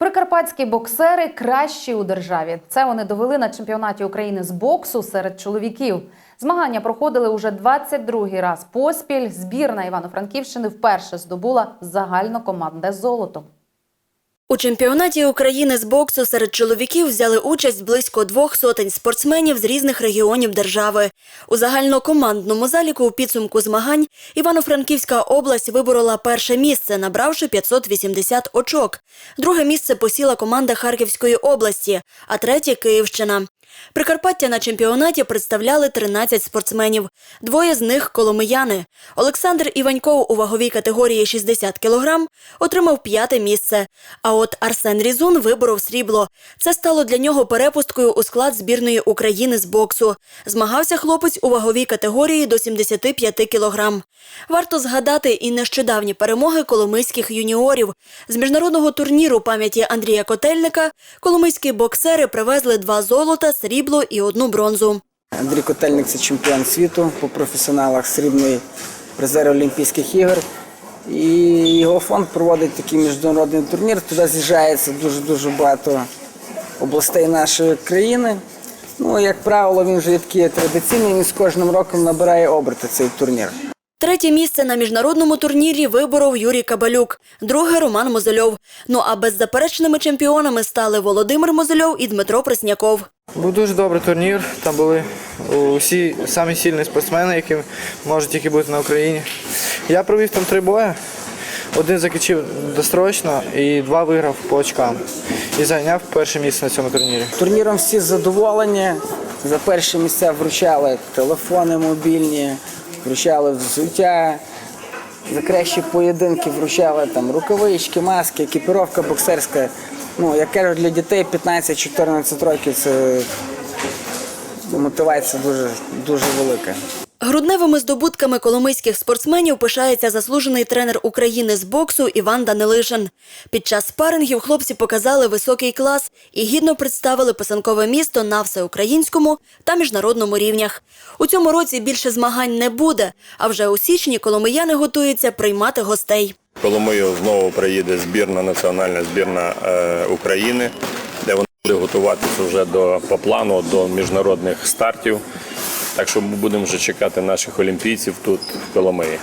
Прикарпатські боксери кращі у державі. Це вони довели на чемпіонаті України з боксу серед чоловіків. Змагання проходили уже 22-й раз поспіль. Збірна Івано-Франківщини вперше здобула загальнокомандне золото. У чемпіонаті України з боксу серед чоловіків взяли участь близько двох сотень спортсменів з різних регіонів держави. У загальнокомандному заліку у підсумку змагань Івано-Франківська область виборола перше місце, набравши 580 очок. Друге місце посіла команда Харківської області, а третє – Київщина. Прикарпаття на чемпіонаті представляли 13 спортсменів. Двоє з них – коломияни. Олександр Іваньков у ваговій категорії 60 кг отримав п'яте місце. А от Арсен Різун виборов срібло. Це стало для нього перепусткою у склад збірної України з боксу. Змагався хлопець у ваговій категорії до 75 кг. Варто згадати і нещодавні перемоги коломийських юніорів. З міжнародного турніру пам'яті Андрія Котельника коломийські боксери привезли два золота, срібло і одну бронзу. Андрій Котельник це чемпіон світу по професіоналах, срібний призер Олімпійських ігор. І його фонд проводить такий міжнародний турнір. Туди з'їжджається дуже-дуже багато областей нашої країни. Ну, як правило, він вже є такий традиційний, він з кожним роком набирає оберти цей турнір. Третє місце на міжнародному турнірі виборов Юрій Кабалюк, друге Роман Мозольов. Ну а беззаперечними чемпіонами стали Володимир Мозольов і Дмитро Пресняков. Був дуже добрий турнір. Там були усі самі сильні спортсмени, які можуть тільки бути на Україні. Я провів там три бої. Один закінчив дострочно і два виграв по очкам. І зайняв перше місце на цьому турнірі. Турніром всі задоволені. За перші місця вручали телефони мобільні, вручали взуття. За кращі поєдинки вручали там рукавички, маски, екіпіровка боксерська. Ну, як кажуть, для дітей 15-14 років це мотивація дуже, дуже велика. Грудневими здобутками коломийських спортсменів пишається заслужений тренер України з боксу Іван Данилишин. Під час спарингів хлопці показали високий клас і гідно представили писанкове місто на всеукраїнському та міжнародному рівнях. У цьому році більше змагань не буде, а вже у січні коломияни готуються приймати гостей. Коломию знову приїде збірна, національна збірна е, України, де вона буде готуватися вже до, по плану до міжнародних стартів. Так що ми будемо вже чекати наших олімпійців тут в Коломиї.